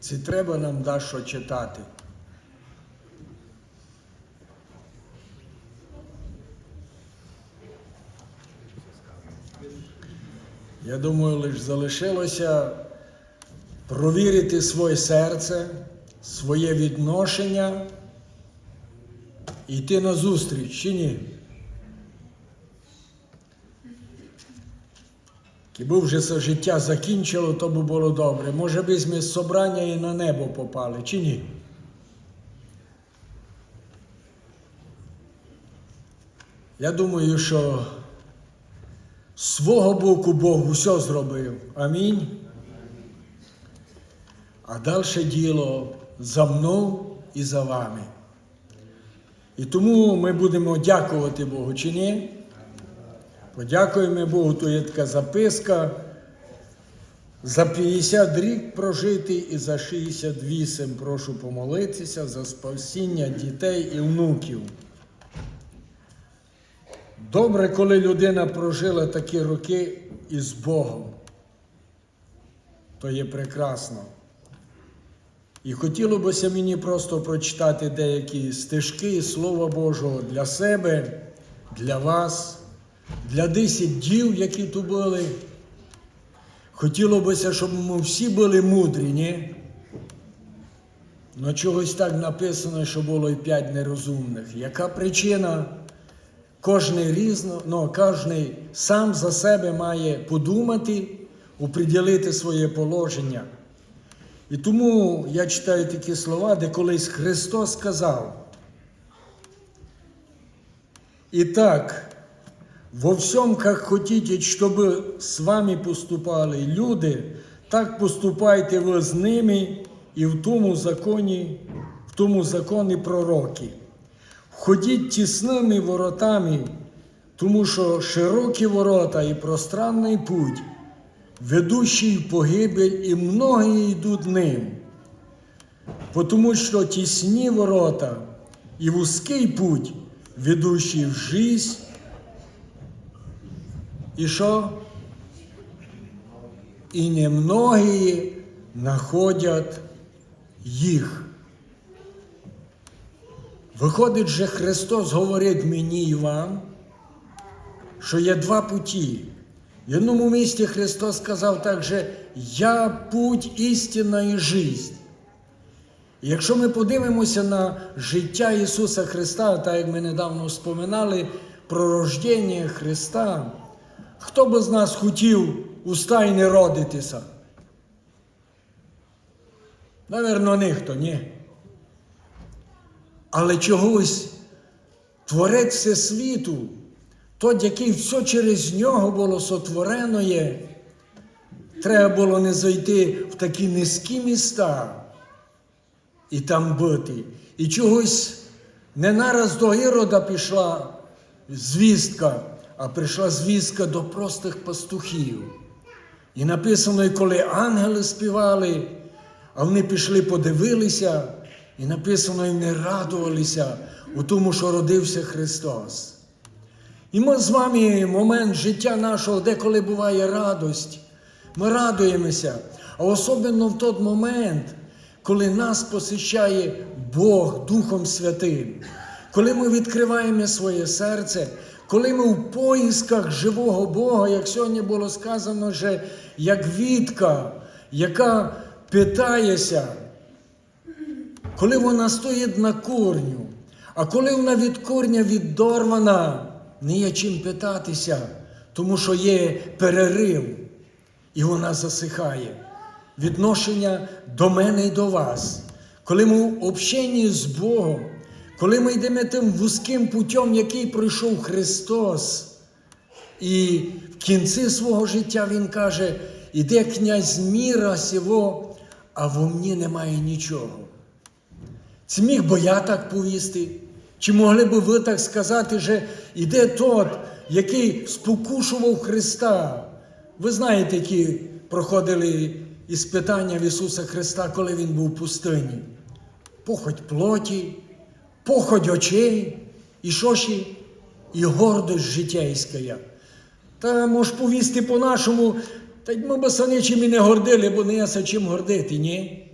Це треба нам да читати. Я думаю, лише залишилося провірити своє серце, своє відношення йти на зустріч, чи ні? Якби вже це життя закінчило, то би було добре. Може би ми з собрання і на небо попали, чи ні? Я думаю, що з свого боку Бог усе зробив. Амінь. А далі діло за мною і за вами. І тому ми будемо дякувати Богу, чи ні? Подякуємо Богу, тут є така записка. За 50 рік прожити і за 68 прошу помолитися за спасіння дітей і внуків. Добре, коли людина прожила такі роки із Богом, то є прекрасно. І хотілося б мені просто прочитати деякі стежки Слова Божого для себе, для вас, для десять дів, які тут були. Хотілося б, щоб ми всі були мудрі, ні? Ну чогось так написано, що було і п'ять нерозумних. Яка причина? Кожний різно, ну, кожний сам за себе має подумати, оприділити своє положення. І тому я читаю такі слова, де колись Христос сказав. І так, во всем, как хотите, чтобы с вами поступали люди, так поступайте ви з ними і в тому законі, в тому законі пророки. Входіть тісними воротами, тому що широкі ворота і пространний путь, ведущий в погибель, і многі йдуть ним. Потому що тісні ворота і вузький путь, ведущий в жизнь, і що? І немногі находять їх. Виходить, же Христос говорить мені і вам, що є два путі. В одному місці Христос сказав також, я путь, істина і. І якщо ми подивимося на життя Ісуса Христа, так як ми недавно споминали про рождення Христа, хто би з нас хотів у стайні родитися? Наверно, ніхто, ні. Але чогось Творець Всесвіту, той, який все через нього було сотворено є, треба було не зайти в такі низькі міста і там бути. І чогось не нараз до Ірода пішла звістка, а прийшла звістка до простих пастухів. І написано, і коли ангели співали, а вони пішли, подивилися, і написано, і не радувалися у тому, що родився Христос. І ми з вами момент життя нашого, деколи буває радость. Ми радуємося, а особливо в той момент, коли нас посещає Бог Духом Святим, коли ми відкриваємо своє серце, коли ми в поїсках живого Бога, як сьогодні було сказано, що як вітка, яка питається, коли вона стоїть на корню, а коли вона від корня віддорвана, не є чим питатися, тому що є перерив, і вона засихає. Відношення до мене і до вас. Коли ми в общенні з Богом, коли ми йдемо тим вузьким путем, який пройшов Христос, і в кінці свого життя Він каже, іде князь міра сього, а во мені немає нічого. Це міг би я так повісти? Чи могли би ви так сказати, що іде тот, який спокушував Христа? Ви знаєте, які проходили іспитання в Ісуса Христа, коли Він був в пустині? Похоть плоті, похоть очей, і що ще? І гордость життєйська. Та можеш повісти по-нашому, та й ми б нічим і не гордили, бо не є чим гордити, ні?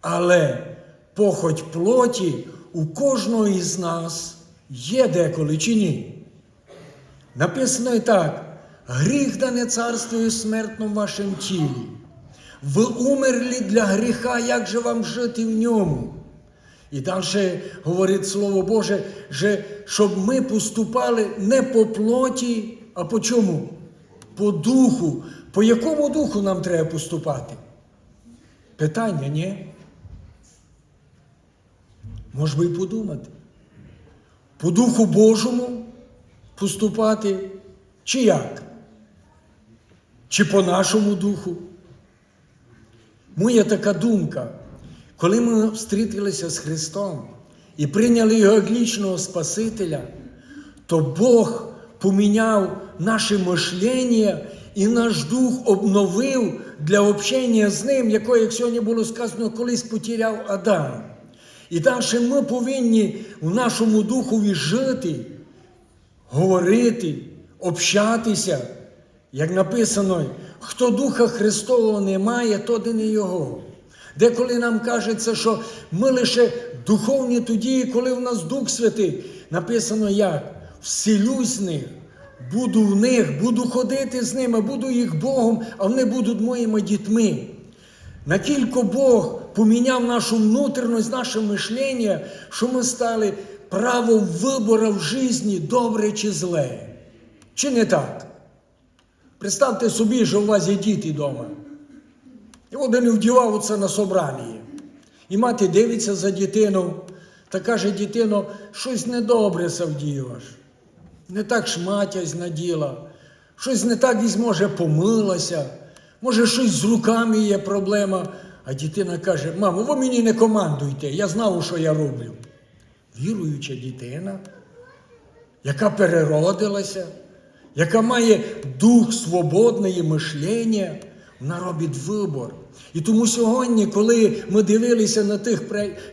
Але похоть плоті у кожного із нас є деколи чи ні. Написано і так: гріх да не царствує смертно в вашому тілі. Ви умерли для гріха, як же вам жити в ньому? І далі говорить Слово Боже, що, щоб ми поступали не по плоті, а по чому? По духу. По якому духу нам треба поступати? Питання, ні? Може би і подумати. По Духу Божому поступати, чи як? Чи по нашому духу? Моя така думка, коли ми встрітилися з Христом і прийняли Його лічного Спасителя, то Бог поміняв наше мишлення і наш дух обновив для общення з Ним, якого, як сьогодні було сказано, колись потеряв Адам. І далі ми повинні в нашому духові жити, говорити, общатися, як написано, хто Духа Христового не має, то не Його. Деколи нам кажеться, що ми лише духовні тоді, коли в нас Дух Святий. Написано як? Вселюсь з них, буду в них, буду ходити з ними, буду їх Богом, а вони будуть моїми дітьми. Накільки Бог поміняв нашу внутрішність, наше мишлення, що ми стали право вибору в житті, добре чи зле. Чи не так? Представте собі, що у вас є діти вдома. І один вдівав це на собранні. І мати дивиться за дитину та каже, дитино, щось недобре савдіваш. Не так шматязь наділа, щось не так і зможе помилася, може, щось з руками є проблема. А дитина каже, мамо, ви мені не командуйте, я знав, що я роблю. Віруюча дитина, яка переродилася, яка має дух свободної мишлення, вона робить вибор. І тому сьогодні, коли ми дивилися на тих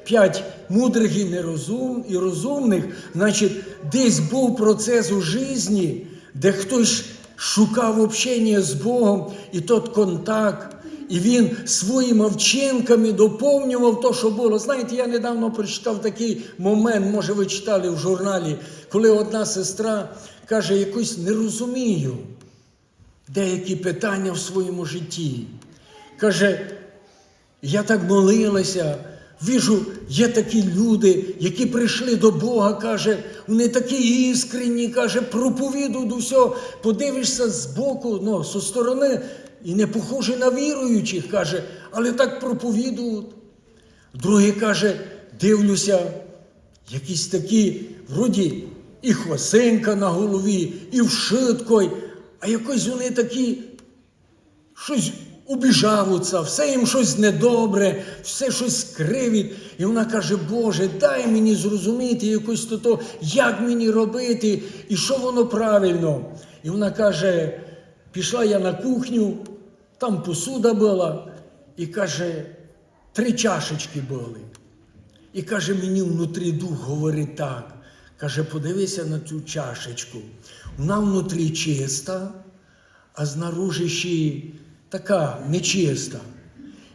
п'ять мудрих і нерозум, і розумних, значить, десь був процес у житті, де хтось шукав общення з Богом і тот контакт, і він своїми вчинками доповнював те, що було. Знаєте, я недавно прочитав такий момент, може, ви читали в журналі, коли одна сестра каже, якось не розумію деякі питання в своєму житті. Каже, я так молилася, віжу, є такі люди, які прийшли до Бога, каже, вони такі іскренні, каже, проповідують до. Подивишся з боку, ну, зі сторони, і не похожі на віруючих, каже, але так проповідують. Другий каже, дивлюся, якісь такі, вроді, і хвасинка на голові, і вшиткой, а якось вони такі щось убіжавуться, все їм щось недобре, все щось кривить. І вона каже, Боже, дай мені зрозуміти якось то, то як мені робити, і що воно правильно. І вона каже, пішла я на кухню, там посуда була, і каже, три чашечки були. І каже, мені внутрі дух говорить так. Каже, подивися на цю чашечку. Вона внутрі чиста, а знаружи ще така нечиста.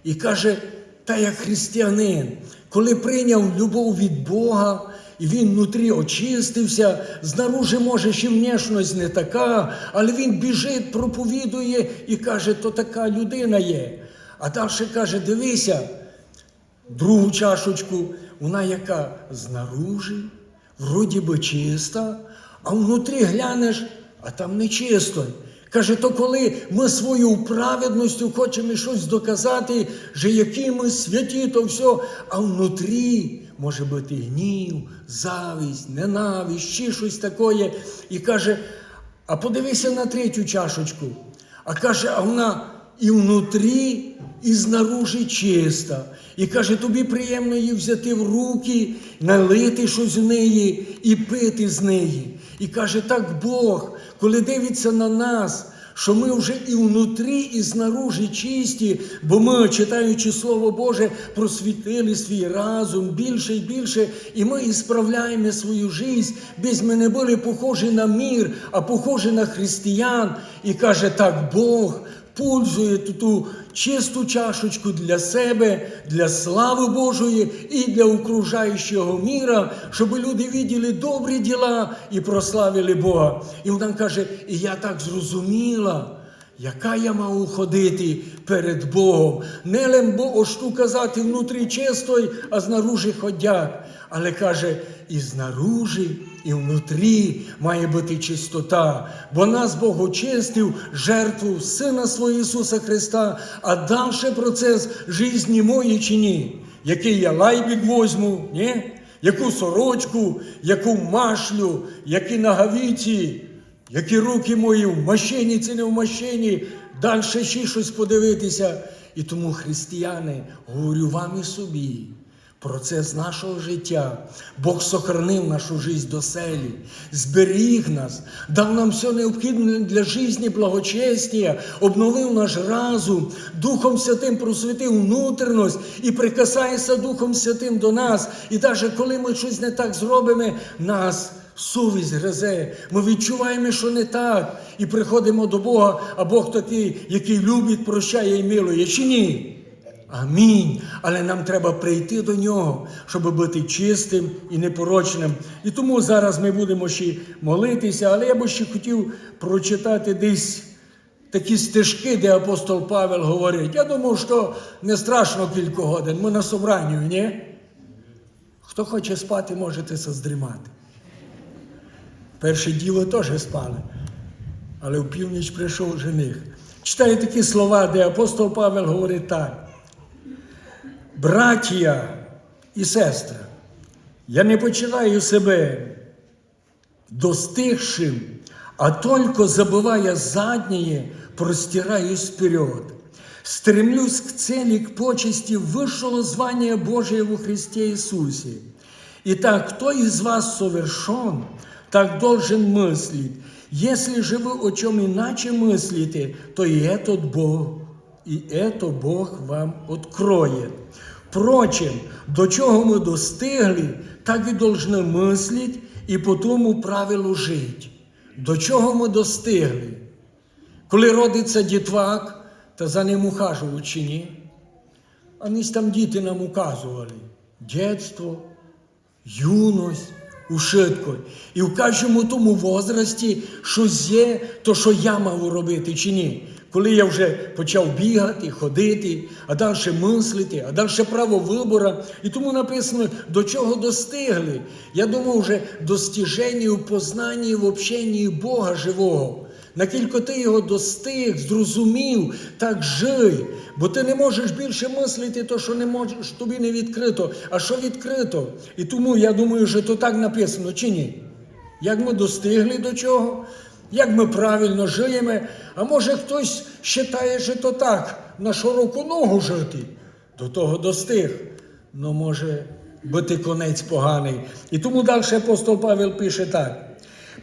І каже, та як християнин, коли прийняв любов від Бога, і він внутрі очистився, знаружи, може, ще внешність не така, але він біжить, проповідує і каже, то така людина є. А далі каже, дивися, другу чашечку, вона яка знаружи, вроді би чиста, а внутрі глянеш, а там не чисто. Каже, то коли ми своєю праведністю хочемо щось доказати, що які ми святі, то все, а внутрі може бути гнів, завість, ненависть, ще щось таке. І каже, а подивися на третю чашечку. А каже, а вона і внутрі, і знаружи чиста. І каже, тобі приємно її взяти в руки, налити щось в неї і пити з неї. І каже, так Бог, коли дивиться на нас, що ми вже і внутрі, і знаружи чисті, бо ми, читаючи Слово Боже, просвітили свій разум більше і більше, і ми і справляємо свою життя, без ми не були похожі на мір, а похожі на християн. І каже, так Бог пользує ту, ту чисту чашечку для себе, для слави Божої і для окружаючого міра, щоб люди виділи добрі діла і прославили Бога. І вона каже: і я так зрозуміла. Яка я маю ходити перед Богом? Не лем бо ошту казати внутрі чистой, а знаружи ходяк. Але каже, і знаружи, і внутрі має бути чистота, бо нас Бог очистив жертву Сина свого Ісуса Христа, а далі процес житті мої чи ні? Який я лайбік возьму, ні? яку сорочку, яку машлю, які нагавіці. Які руки мої в машині, чи не в машині, далі ще щось подивитися. І тому, християни, говорю вам і собі, процес нашого життя. Бог сохранив нашу життя до селі, зберіг нас, дав нам все необхідне для житті, благочестя, обновив наш разум, Духом Святим просвітив внутрішність і прикасається Духом Святим до нас. І навіть коли ми щось не так зробимо, нас совість гризе. Ми відчуваємо, що не так, і приходимо до Бога, а Бог такий, який любить, прощає і милує, чи ні? Амінь. Але нам треба прийти до нього, щоб бути чистим і непорочним. І тому зараз ми будемо ще молитися, але я би ще хотів прочитати десь такі стежки, де апостол Павел говорить. Я думав, що не страшно кілька годин. Ми на собранню, ні? Хто хоче спати, можете здрімати. Перше діло теж спали, але в північ прийшов жених. Читаю такі слова, де апостол Павел говорить так Братія і сестри, я не починаю себе достигшим, а только забывая заднее, простираюсь вперед. Стремлюсь к цели, к почести высшего звания Божия во Христе Иисусе. Итак, кто из вас совершен, так должен мыслить. Если же вы о чем иначе мыслите, то и этот Бог, и это Бог вам откроет. Впрочем, до чого ми достигли, так і должны мислити і по тому правилу жити. До чого ми достигли? Коли родиться дітвак, то за ним ухажують чи ні? А нісь там діти нам указували. Дєтство, юність, ушитко. І в кожному тому возрасті щось є, то що я мав робити чи ні. Коли я вже почав бігати, ходити, а далі мислити, а далі право вибору. І тому написано, до чого достигли. Я думав, вже достіження у познанні в общенні Бога живого. Накільки ти його достиг, зрозумів, так жий. Бо ти не можеш більше мислити, то що не можеш, тобі не відкрито, а що відкрито. І тому я думаю, що то так написано, чи ні? Як ми достигли до чого? Як ми правильно живемо, а може хтось вважає, що то так, на широку ногу жити, до того достиг. Ну, може бути конець поганий. І тому далі апостол Павел пише так.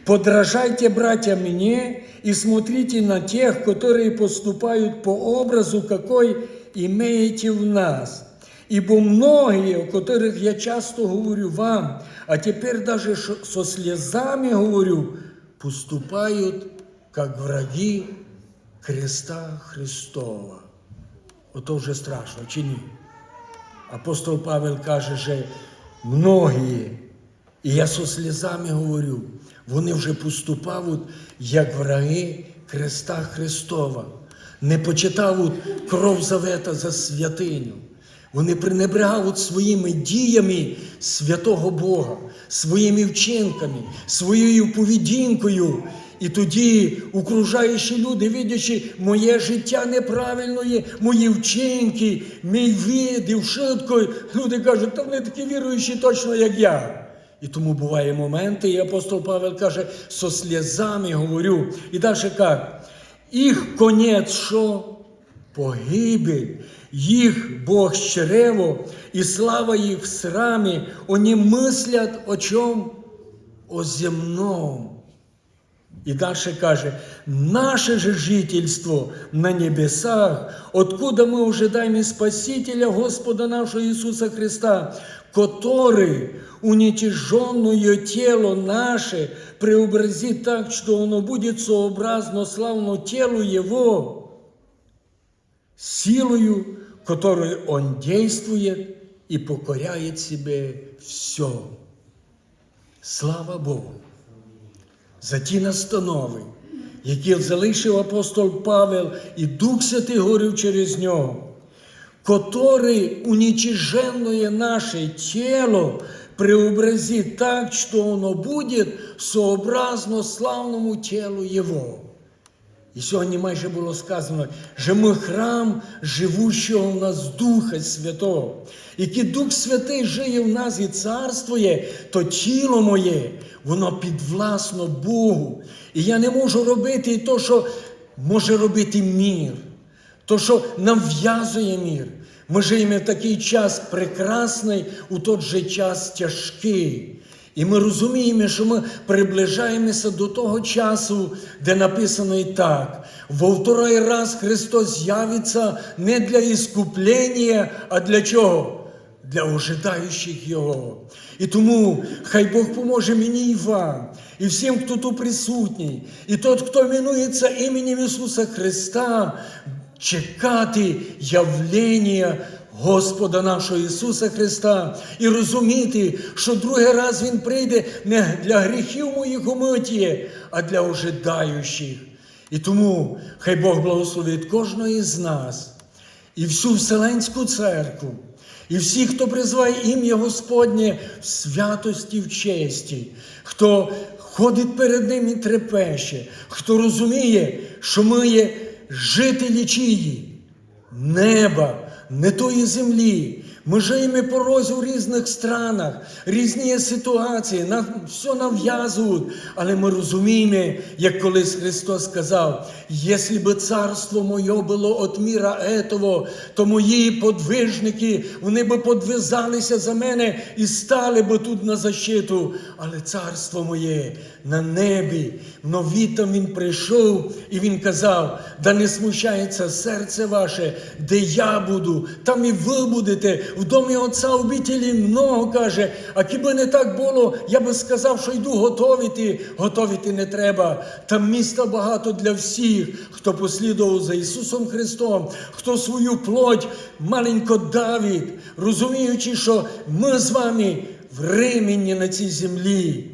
Подражайте, братья, мне и смотрите на тех, которые поступают по образу, какой имеете в нас. Ибо многие, о которых я часто говорю вам, а теперь даже со слезами говорю, поступают как враги креста Христова. Ото вже страшно, чи ні? Апостол Павел каже, що многі, і я со слізами говорю, вони вже поступають як враги Христа Христова, не почитають кров завета за святиню. Вони пренебрегають своїми діями святого Бога, своїми вчинками, своєю поведінкою. І тоді окружаючі люди, видячи моє життя неправильне, мої вчинки, мій видів, швидко, люди кажуть, та вони такі віруючі точно, як я. І тому буває моменти, і апостол Павел каже, со сльозами говорю. І далі як? Їх конець що? Погибель, їх Бог щерево, і слава їх в срамі, вони мислять о чому? О земному. І далі каже, наше же жительство на небесах, откуда мы ожидаем Спасителя Господа нашего Иисуса Христа, который уничиженное тело наше преобразит так, что оно будет сообразно славно телу Его, силою, которую Он действует и покоряет себе все. Слава Богу! За ті настанови, які залишив апостол Павел і Дух Святий говорив через нього, который уничиженное наше тело преобразит так, что оно будет сообразно славному телу Его. І сьогодні майже було сказано, що ми храм живущого в нас Духа Святого. Який Дух Святий жиє в нас і царствує, то тіло моє, воно підвласно Богу. І я не можу робити то, що може робити мір, то, що нав'язує мір. Ми живемо в такий час прекрасний, у той же час тяжкий. І ми розуміємо, що ми приближаємося до того часу, де написано і так: во второй раз Христос з'явиться не для іскуплення, а для чого? Для ожидаючих Його. І тому хай Бог поможе мені і вам, і всім, хто тут присутній, і тот, хто мінується іменем Ісуса Христа, чекати явлення Господа нашого Ісуса Христа і розуміти, що другий раз Він прийде не для гріхів моїх умиття, а для ожидаючих. І тому хай Бог благословить кожного із нас і всю Вселенську церкву, і всіх, хто призває ім'я Господнє в святості, в честі, хто ходить перед Ним і трепеше, хто розуміє, що ми є жителі чиї, неба, не тої землі. Ми живемо по розі в різних странах, різні ситуації, нам все нав'язують. Але ми розуміємо, як колись Христос сказав: якщо би царство моє було от міра етого, то мої подвижники, вони би подвизалися за мене і стали би тут на защиту. Але царство моє на небі. Новітом він прийшов і він казав: да не смущається серце ваше, де я буду, там і ви будете. В домі Отця обітелі много каже. А кіби не так було, я би сказав, що йду готовити. Готовити не треба. Там міста багато для всіх, хто послідував за Ісусом Христом, хто свою плоть маленько давить, розуміючи, що ми з вами временні на цій землі.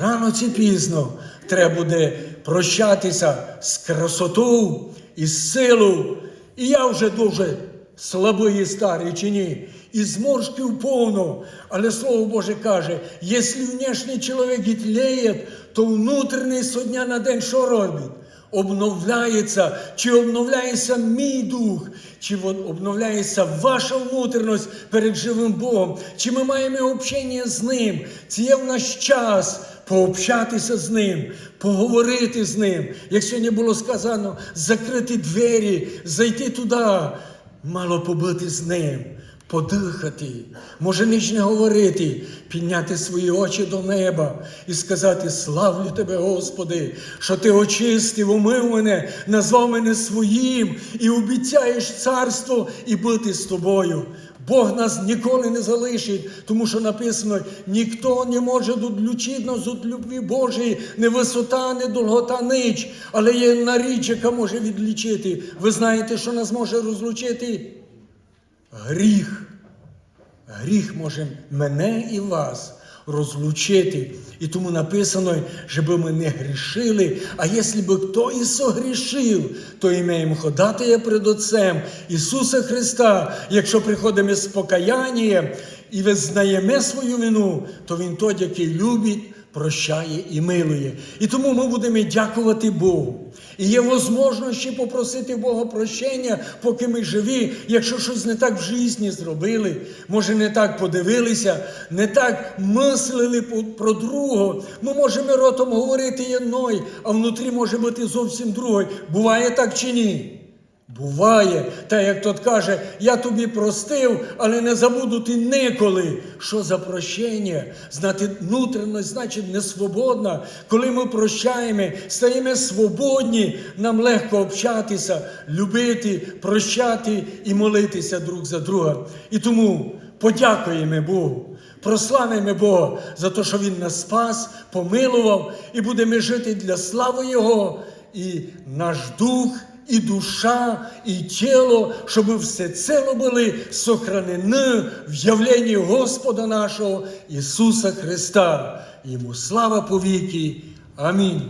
Рано чи пізно треба буде прощатися з красотою і з силою. І я вже дуже слабий і старий чи ні, і зморшків повно. Але Слово Боже каже, якщо внешній чоловік гітлеє, то внутрішній со дня на день що робить? Обновляється, чи обновляється мій дух, чи обновляється ваша внутрішність перед живим Богом, чи ми маємо общення з Ним. Це є в наш час пообщатися з Ним, поговорити з Ним. Як сьогодні було сказано, закрити двері, зайти туди, мало побути з Ним. Подихати, може ніч не говорити, підняти свої очі до неба і сказати: Славлю тебе, Господи, що Ти очистив, умив мене, назвав мене своїм і обіцяєш царство і бути з тобою. Бог нас ніколи не залишить, тому що написано: ніхто не може відлучити нас від любви Божої, не висота, не долгота, нич, але є на річ, яка може відлічити. Ви знаєте, що нас може розлучити? Гріх. Гріх може мене і вас розлучити. І тому написано, щоб ми не грішили. А якщо би хто і согрішив, то імеємо ходатая перед Отцем Ісуса Христа. Якщо приходимо з покаянням і визнаємо свою вину, то Він той, який любить. Прощає і милує. І тому ми будемо дякувати Богу. І є можливості попросити Бога прощення, поки ми живі, якщо щось не так в житті зробили, може не так подивилися, не так мислили про другого. Ми можемо ротом говорити одної, а внутрі може бути зовсім другої. Буває так чи ні? Буває, та як тот каже, я тобі простив, але не забуду ти ніколи. Що за прощення? Знати внутрішність, значить, не свободна. Коли ми прощаємо, стаємо свободні, нам легко общатися, любити, прощати і молитися друг за друга. І тому подякуємо Богу. Прославимо Бога за те, що Він нас спас, помилував, і будемо жити для слави Його, і наш дух і душа, і тіло, щоб все цело були сохранені в явленні Господа нашого Ісуса Христа. Йому слава повіки. Амінь.